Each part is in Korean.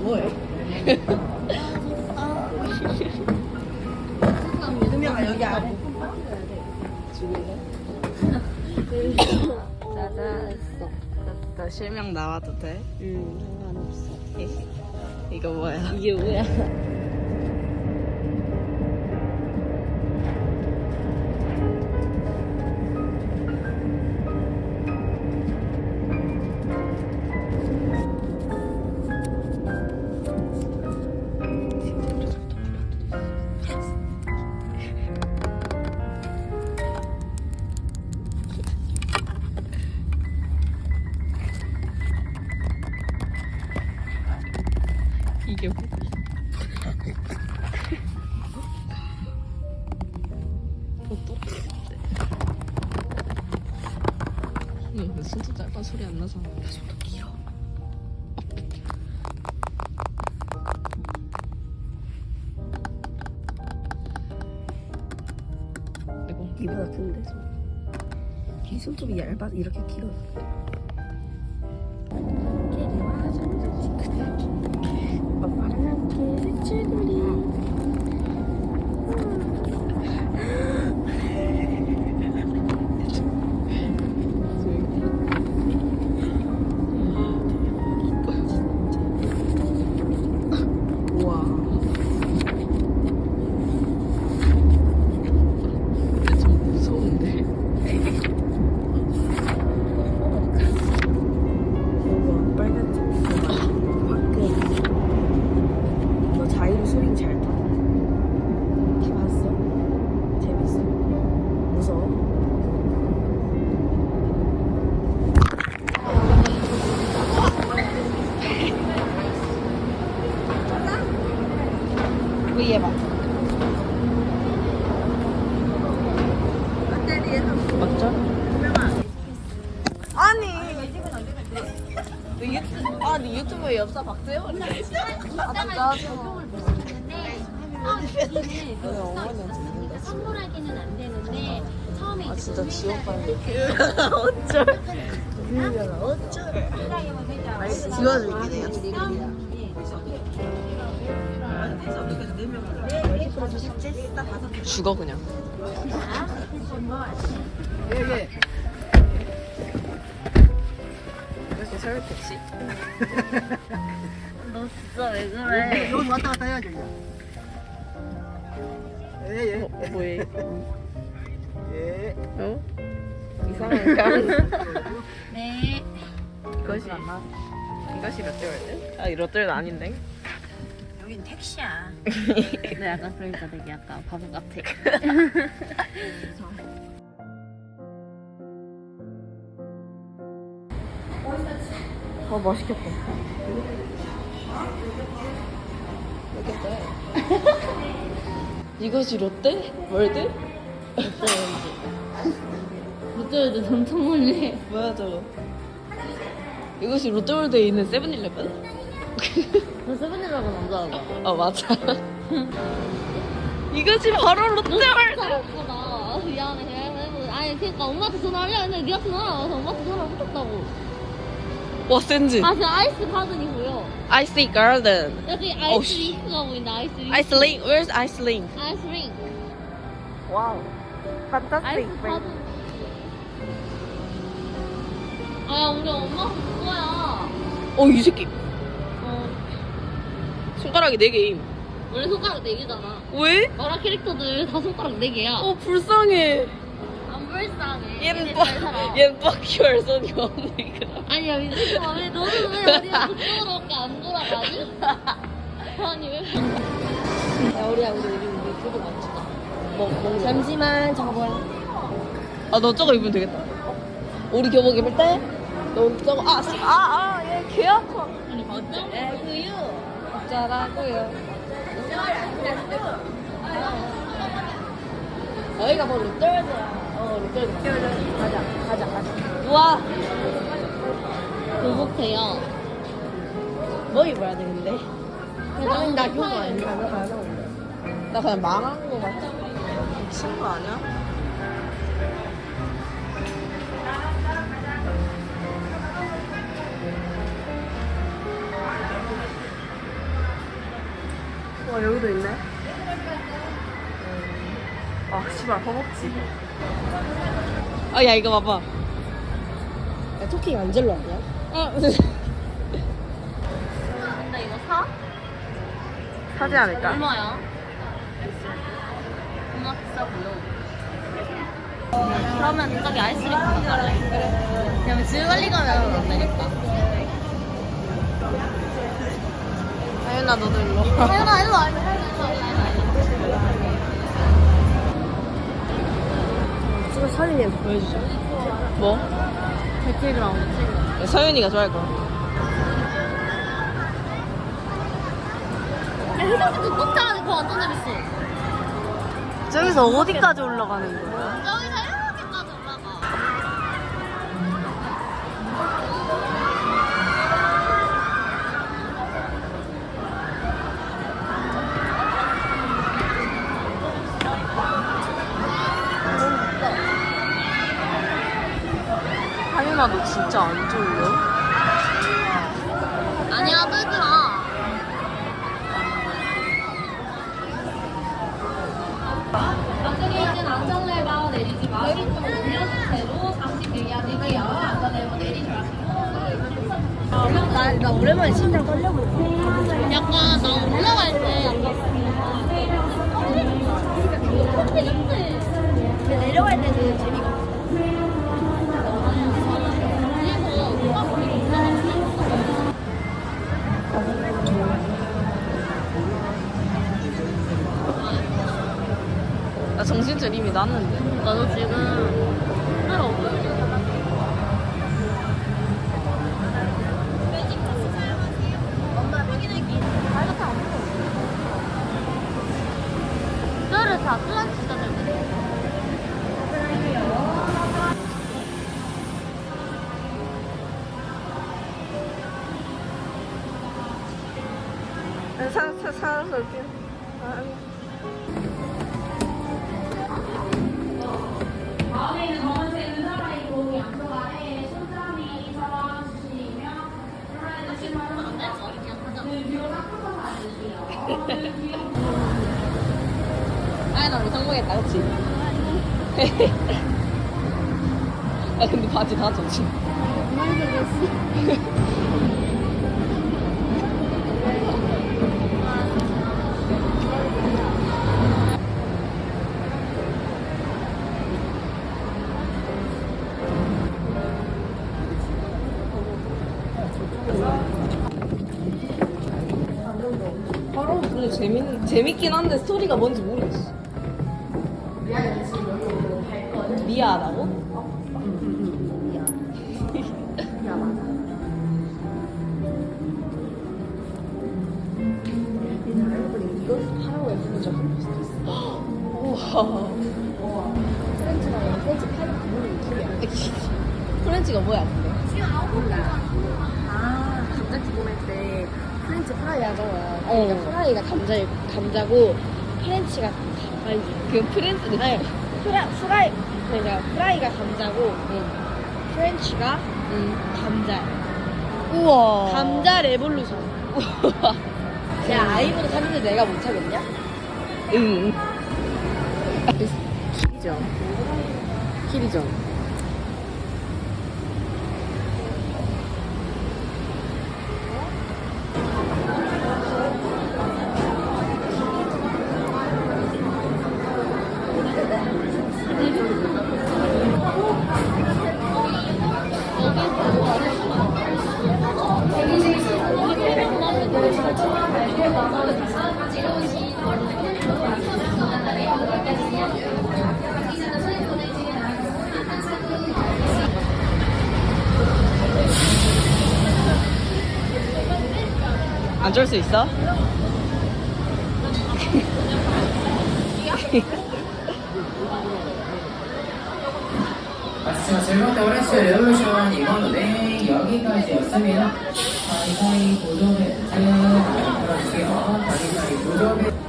뭐해? 유명아 여기 아래. 짜자했어. 나 실명 나와도 돼? 응, 상관없어. 이거 뭐야? 이게 뭐야? 응, 진짜 짧은 소리 안 나서. 야, 손도 길어. 이거 이보다 큰데 손. 이 손톱이 얇아 이렇게 길어. 지워줄게, 내가. 죽어, 그냥. 왜 이렇게 설득지? 너 진짜 왜 그래? 여기 왔다 갔다 해야죠. 예, 예. 어, 뭐해? 예. 어? 이상한 강. 네. 이것이 이것이 롯데월드? 아, 이 롯데월드 아닌데? 여긴 택시야. 네, 아까 그러니까 되게 약간 바보 같아. 아, 맛있겠다. 이것이 롯데? 월드? 롯데월드 전통문리. 뭐야 저거? 이것이 롯데월드에 있는 세븐일레븐? 너 세븐일레븐 안 좋아하고. 아 맞아. 이것이 바로 롯데월드. 미안해. 아니 그러니까 엄마한테 전화하려 했는데 네가 전화 와서 엄마한테 전화 못했다고. 와 센즈. 아, 그 아이스 가든이고요. 아이스 가든. 여기 오, 아이스 씨. 링크가 보인다. 아이스 링크. 아이스 링. Where's 아이스 링? 아이스 링크. 와우. 아이스 가든. 아 우리 엄마 그거야. 어, 이 새끼. 어 손가락이 4개임. 원래 손가락 네 개잖아. 왜? 마라 캐릭터들 다 손가락 네 개야. 어, 불쌍해. 안 불쌍해. 얘는 잘 살아. 얘는 빠키할 손이 없네, 그럼. 아니야 민수야 왜 너는 왜 어디가 그쪽으로밖에 안 돌아가니? 아니 왜? 야, 우리야, 우리, 우리, 우리 그거 맞추자. 뭐, 뭐, 잠시만 저거 뭐야? 아, 너 저거 입으면 되겠다. 우리 교복 입을 때, 너 저거, 아, 씨, 아, 아, 아파. 아니 어쩜? 에그유. 어쩌라고요. 여기가 뭐 롯데월드야. 어, 롯데월드. 가자, 가자, 가자. 우와, 교복해요. 뭐 입어야 돼, 근데? 그냥 나 교복 아니야. 나 그냥 망한 거 같아. 미친 거 아니야? 와 여기도 있네. 아 씨발 허벅지. 아야 이거 봐봐. 야 토킹 안젤로 아니야? 어. 근데 이거 사? 사지 않을까? 얼마야? 존나 비싸 보여. 그러면 저기 아이스크림 갈래? 그냥 지우갈리 가면 안 되겠다. 하윤아 너도 일로 와. 하연아 일로 와. 찍어 사진에서 보여주자. 뭐? 배틀그라운드. 서윤이가 좋아할 거야. 야, 해적도 꼭 타야 그거 완전 재밌어. 저기서 어디까지 올라가는 거야 이렇게까지 올라가. 하윤아 너 진짜 안 졸려? 아니야, 들들아. 앞쪽에 있는 안전레버 내리지 마시고 올려준 채로 잠시 대기하실게요. 안전레버 내리지 마시고. 나, 나 오랜만에 심장 떨려고 약간 나 올라갈 때 약간 근데 내려갈 때는 재미가 없어. 정신줄 이미 났는데. 나도 지금 힘들어. 뼈 성공했다, 그치? 야, 근데 바지 다 젖지. 재밌 재밌긴 한데 스토리가 뭔지 모르겠어. 있어. 우와. 프렌치랑 프렌치 팔 구분이 이틀이야. 프렌치가 뭐야, 근데? 아, 감자튀김 할때 프렌치 프라이 하잖아. 어. 그러니까 프라이가 감자 감자고 프렌치가 아니 그 프렌치는 아니 프라 프라이 그러니까 프라이가 감자고 프렌치가 응. 감자. 우와. 감자 레볼루션. 우와. 야 아이보다 샀는데 내가 못 차겠냐? 응. 킬이죠. 킬이죠. 수 있어? 자, 즐겁게 오랬어요. 레볼루션 이번 노래 여기까지였습니다. 다리사이 고조배트 들어주세요. 다리사이 고조배트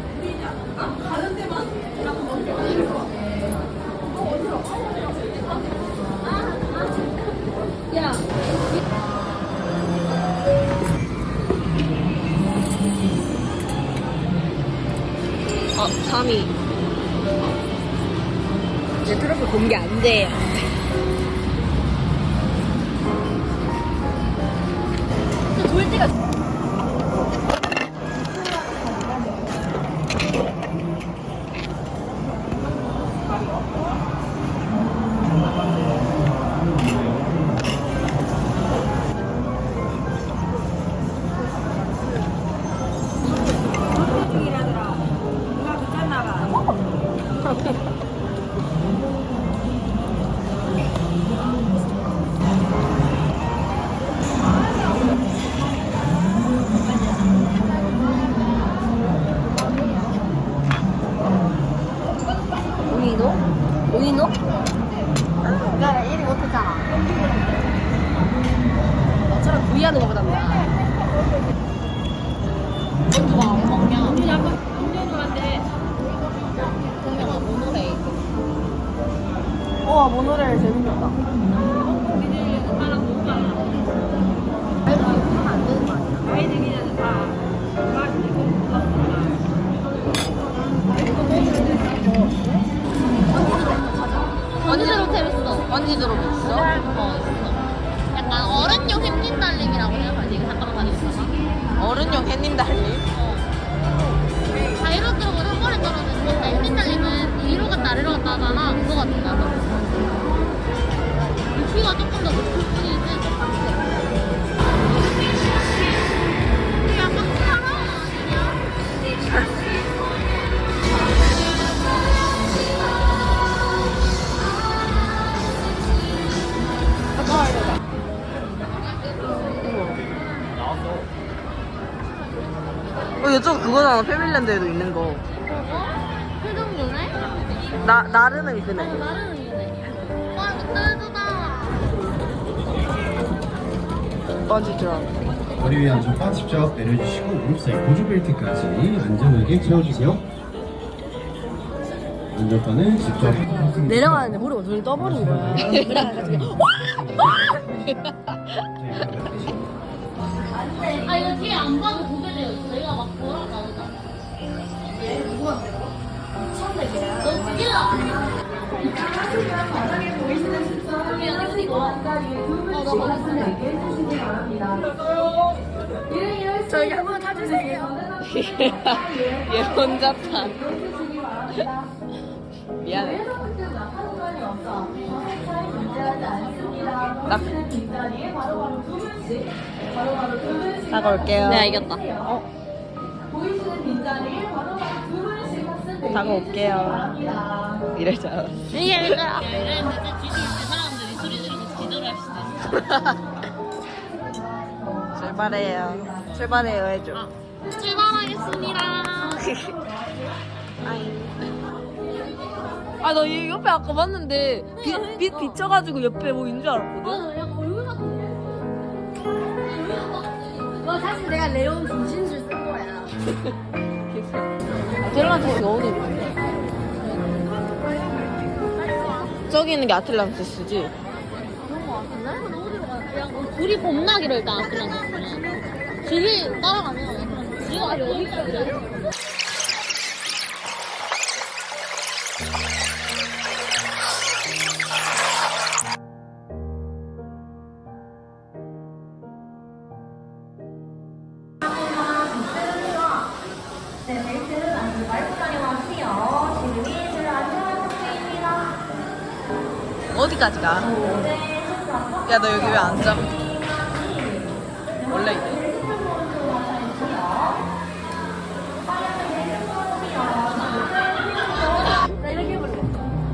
어, 3위. 이제 트로피 공개 안 돼요. 나, 나르는 그네. 나르는 이네 와 번지 드럼. 머리 위에 안쪽과 직접 내려주시고 무릎 사이 보조 벨트까지 안전하게 채워주세요. 안전바는 직접 내려가는데 모르고 눈이 떠버린 거야. 그래가지고 아 이거 뒤에 안 봐도 보게 있어 얘가 막 뭐라 나오잖아 한번 타주세요. 얘 혼자 타. 미안해. 나 다가올게요. 내가 이겼다 다가올게요. 이럴 줄 알았어. 이게 이거야 이랬는데 뒤질 때 사람들이 소리 지르면서 기도를 할 수도 있어 출발해요. 출발해요 해줘. 출발하겠습니다 아, 나 얘 옆에 아까 봤는데 빛, 빛 비쳐가지고 옆에 뭐 있는 줄 알았거든. 맞아 약간 얼굴 같은데 얼굴 같았지 어, 사실 내가 레온 분신술 쓴 거야. 아, 저기 어디 저기 있는 게 아틀란티스지? 그런 거 같은데? 야 둘이 겁나기로 일단 아틀란티스는 둘이 따라가면 아틀란티스 이거 아직 어디까지 어디까지 가? 야, 너 여기 왜 앉아? 원래.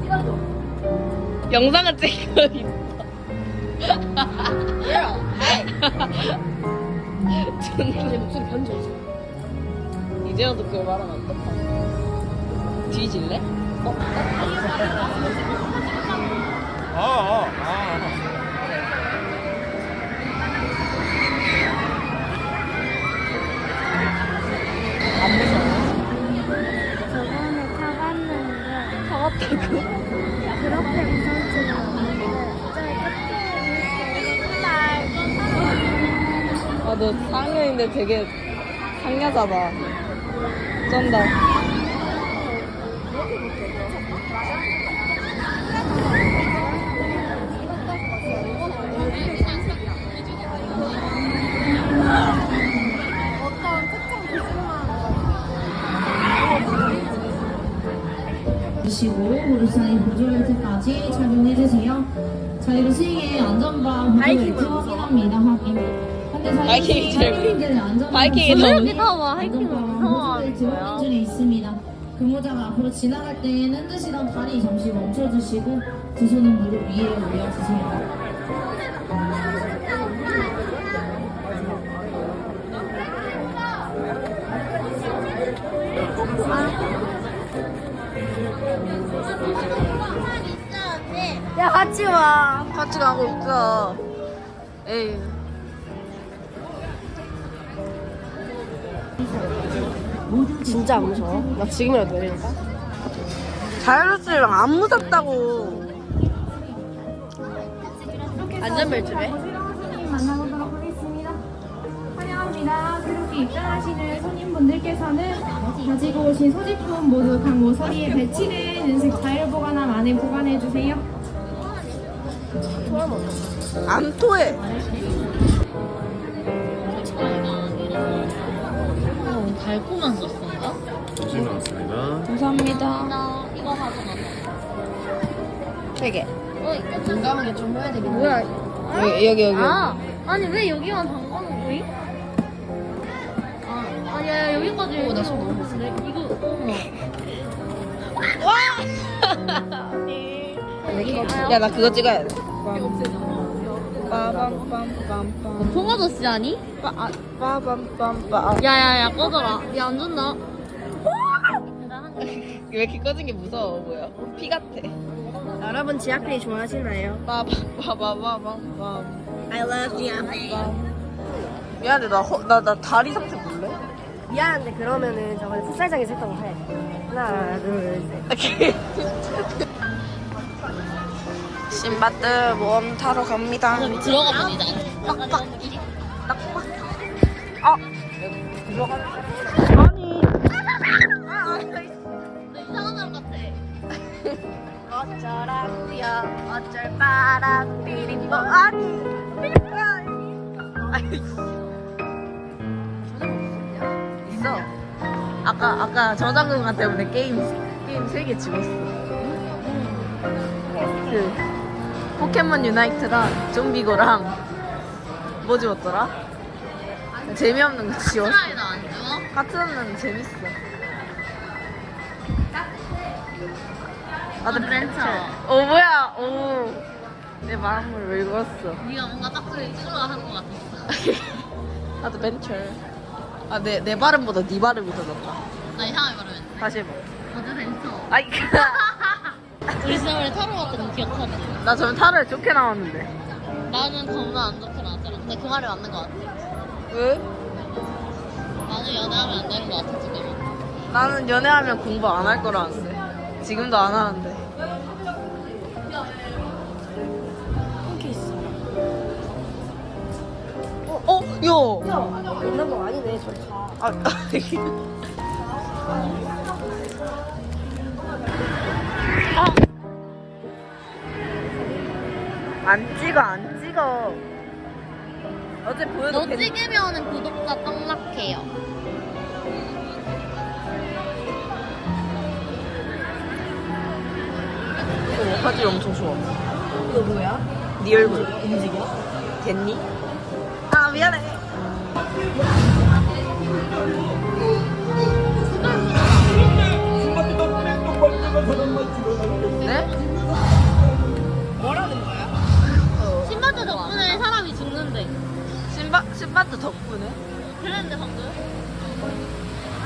찍어줘. 영상을 찍고. 내 목소리 변조했어. 이제라도 그걸 말하면 어떡하냐. 뒤질래? 아, 아, 4학년인데 되게 상여자다. 쩐다. 시고 무릎사이 보조 벨트까지 착용해주세요. 저희가 시행에 안전바 보조 벨트 확인합니다. 확인. 바이킹이 제일 바이킹들의 안전바 바이킹이 너무 무서워. 하이킹을 안전바 무서워하는 보조 벨트 확인 중에 있습니다. 근무자가 앞으로 지나갈 때에는 흔드시던 다리 잠시 멈춰주시고 두 손은 무릎 위에 올려주세요. 같이 와. 같이 가고 있어. 에이. 진짜 안 무서워? 나 지금이라도 내릴까? 자율주행 안 무섭다고. 안전벨트래? 만나보도록 하겠습니다. 환영합니다. 새롭게 입장하시는 손님분들께서는 가지고 오신 소지품 모두 각 모서리에 배치된 은색 자율 보관함 안에 보관해 주세요. 안 토해. 어, 달콤한 소스인가? 음식 나왔습니다. 감사합니다. 나 이거. 세 개. 어, 이거 좀. 해야 되겠네. 뭐야? 여기, 여기, 여기. 아, 아니 왜 여기만 담가놓은 거임? 아, 아니 야, 여기까지. 오, 나손 너무 못 이거, 어머. 야, 나 그거 찍어야 돼. 빠밤빰빰빰. 통아저씨 아니? 빠, 아, 빠밤빰빰. 야야야 꺼져라. 야 안 준다. 왜 이렇게 꺼진 게 무서워 보여? 피 같아. 여러분 지아페이 좋아하시나요? 빠밤빠밤빰빰. I love 지아페이. 미안해, 나, 허, 나, 나 다리 상태 볼래? 미안한데 그러면은 저번에 풋살장에서 했던 거 해. 하나, 둘, 셋. 신바트 모험 타러 갑니다. 그럼 들어가 보자. 빡빡. 아! 들어가. 아니. 너 이상한 사람 같아. 어쩌라고요 어쩔 바람 비리뽀 아니 있어 아까 아까 저장금가 때문에 게임 게임 3개 집었어 그 포켓몬 유나이트랑 좀비고랑 뭐 집었더라? 재미없는 거 지웠어 사이도 안 줘? 카트는 재밌어 어드벤처. 오 뭐야 오 내 마음을 왜 읽었어 네가 뭔가 딱소리 찍으려 하는 것 같았어. 아드벤처 아 내 내 발음보다 네 발음이 더 낫다 나 이상하게 말하면 다시 해봐 어드벤처. 아이 우리 지난번에 타러 갔던 거 기억하지? 나 저번 타로에 좋게 나왔는데 나는 겁나 안 좋게 나왔잖아. 근데 그 말이 맞는 것 같아. 왜? 나는 연애하면 안 되는 것 같아, 지금은. 나는 연애하면 공부 안 할 거라는데 지금도 안 하는데 어? 어? 야! 있는 거 아니네. 저 다. 아, 안 찍어 안 찍어 어제 보여도 너 괜- 찍으면 구독자 떡락해요. 어, 화질 엄청 좋아 이거 뭐야? 네 얼굴 움직여? 됐니? 아 미안해. 신바 신바트 덕분에? 그랬는데 방금.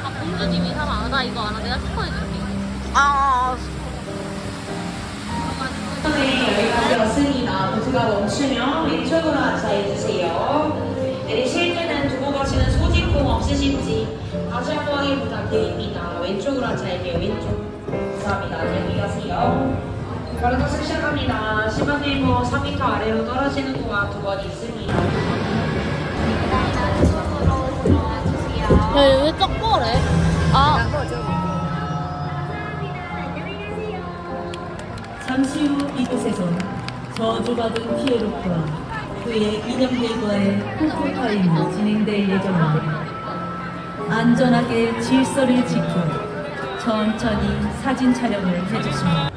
아 공주님 이 사람 안나 이거 알아. 내가 스포해줄게. 아 네, 여기까지 왔습니다. 모두가 멈추면 왼쪽으로 앉아있으세요. 내리실 때는 두고 가시는 소지품 없으신지 다시 한 번 확인 부탁드립니다. 왼쪽으로 앉아있게요. 왼쪽. 감사합니다. 안녕히 가세요. 바로 탑승 시작합니다. 신발 네이버 3m 아래로 떨어지는 동안 두 번 있습니다. 야왜 쩍벌해? 아 잠시 후 이곳에서 저주받은 피에로크와 그의 인형들과의 포토타임이 진행될 예정입니다. 안전하게 질서를 지켜 천천히 사진 촬영을 해주십니다.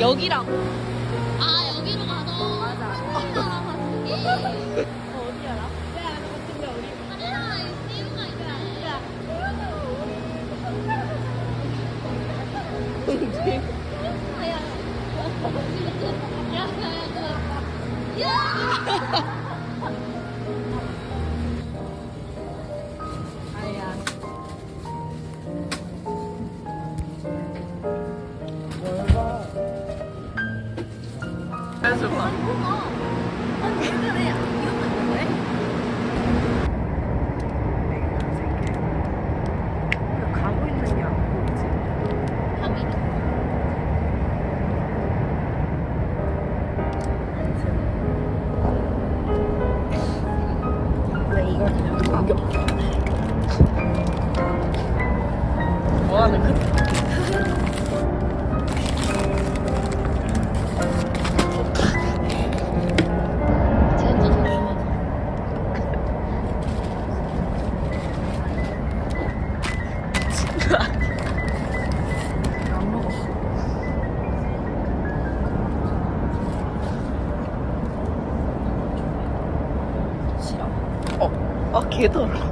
여기랑 아, 어, 아